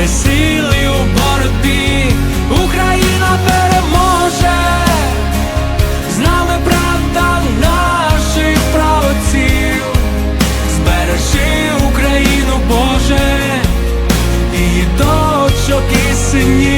де сили у боротьбі, Україна переможе, з нами правда наших правоців, збережи Україну, Боже, її дочок і синів.